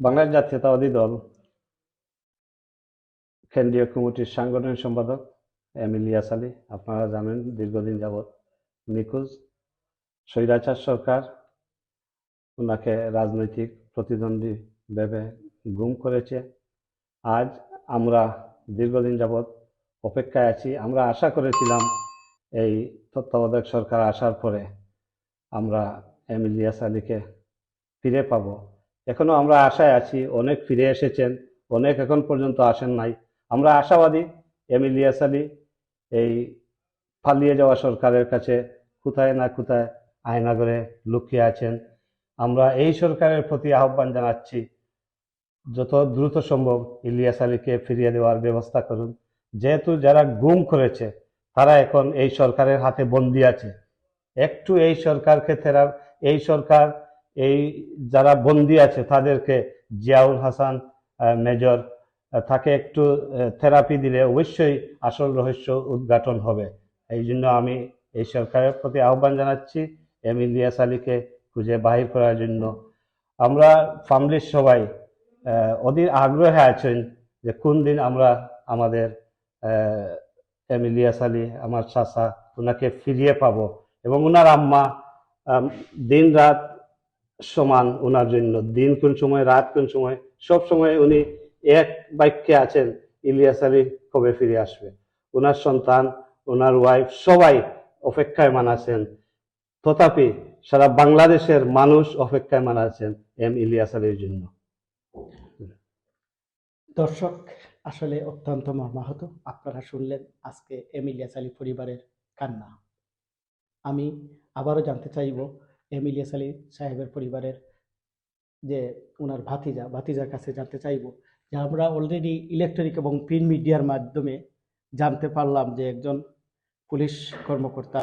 বাংলাদেশ জাতীয়তাবাদী দল, কেন্দ্রীয় কমিটির সাংগঠনিক সম্পাদক এম ইলিয়াস আলী, আপনারা জানেন দীর্ঘদিন যাবৎ নিখোঁজ। স্বৈরাচার সরকার ওনাকে রাজনৈতিক প্রতিদ্বন্দ্বী ভেবে গুম করেছে। আজ আমরা দীর্ঘদিন যাবৎ অপেক্ষায় আছি। আমরা আশা করেছিলাম এই তত্ত্বাবধায়ক সরকার আসার পরে আমরা এম ইলিয়াস আলীকে ফিরে পাবো। এখনও আমরা আশায় আছি, অনেক ফিরে এসেছেন, অনেক এখন পর্যন্ত আসেন নাই। আমরা আশাবাদী এম ইলিয়াস আলী এই পালিয়ে যাওয়া সরকারের কাছে কোথায় না কোথায় আয়নাগরে লুকিয়ে আছেন। আমরা এই সরকারের প্রতি আহ্বান জানাচ্ছি, যত দ্রুত সম্ভব ইলিয়াস আলীকে ফিরিয়ে দেওয়ার ব্যবস্থা করুন। যেহেতু যারা গুম করেছে, তারা এখন এই সরকারের হাতে বন্দি আছে। একটু এই সরকারকে থেরা এই সরকার এই যারা বন্দি আছে তাদেরকে জিয়াউল হাসান মেজর তাকে একটু থেরাপি দিলে অবশ্যই আসল রহস্য উদ্ঘাটন হবে। এই জন্য আমি এই সরকারের প্রতি আহ্বান জানাচ্ছি এম ইলিয়াস আলীকে খুঁজে বাহির করার জন্য। আমরা ফ্যামিলির সবাই অধীর আগ্রহে আছেন যে কোন দিন আমরা আমাদের এম ইলিয়াস আলী আমার চাচা ওনাকে ফিরিয়ে পাবো। এবং ওনার আম্মা আম, দিন রাত সমান ওনার জন্য। দিন কোন সময়, রাত কোন সময়, সব সময় উনি এক বাক্যে আছেন, ইলিয়াস আলী কবে ফিরে আসবে? ওনার সন্তান, ওনার ওয়াইফ সবাই অপেক্ষায় মানাছেন। তথাপি সারা বাংলাদেশের মানুষ অপেক্ষায় মানাছেন এম ইলিয়াস আলীর জন্য। দর্শক, আসলে অত্যন্ত মর্মাহত। আপনারা শুনলেন আজকে এমিলিয়াস আলী পরিবারের কান্না। আমি আবারও জানতে চাইব এমিলিয়াস আলী সাহেবের পরিবারের যে ওনার ভাতিজা ভাতিজার কাছে জানতে চাইব যে আমরা অলরেডি ইলেকট্রনিক এবং প্রিন্ট মিডিয়ার মাধ্যমে জানতে পারলাম যে একজন পুলিশ কর্মকর্তা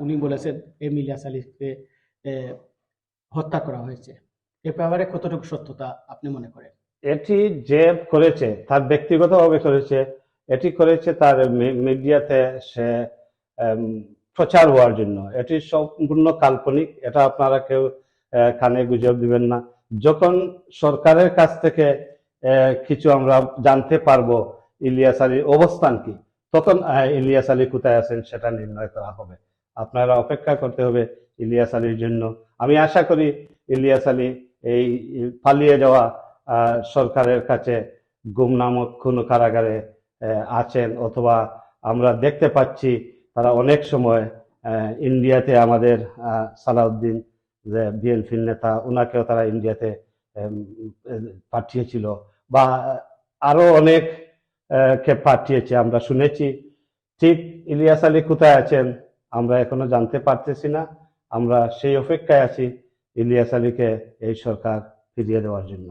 উনি বলেছেন এমিলিয়াস আলীকে হত্যা করা হয়েছে। এ ব্যাপারে কতটুকু সত্যতা আপনি মনে করেন? এটি যে করেছে তার ব্যক্তিগতভাবে করেছে এটি করেছে তার মিডিয়াতে সে এম, প্রচার হওয়ার জন্য। এটি সম্পূর্ণ কাল্পনিক, এটা আপনারা কেউ কানে গুজব দিবেন না। যখন সরকারের কাছ থেকে কিছু আমরা জানতে পারব ইলিয়াস আলীর অবস্থান কি, তখন ইলিয়াস আলী কোথায় আছেন সেটা নির্ণয় করা হবে। আপনারা অপেক্ষা করতে হবে ইলিয়াস আলীর জন্য। আমি আশা করি ইলিয়াস আলী এই পালিয়ে যাওয়া সরকারের কাছে গুম নামক কোনো কারাগারে আছেন অথবা আমরা দেখতে পাচ্ছি তারা অনেক সময় ইন্ডিয়াতে আমাদের সালাউদ্দিন যে বিএনপির নেতা ওনাকেও তারা ইন্ডিয়াতে পাঠিয়েছিল। বা, আরও অনেক কে পাঠিয়েছে, আমরা শুনেছি। ঠিক ইলিয়াস আলী কোথায় আছেন, আমরা এখনও জানতে পারতেছি না। আমরা সেই অপেক্ষায় আছি ইলিয়াস আলীকে এই সরকার ফিরিয়ে দেওয়ার জন্য।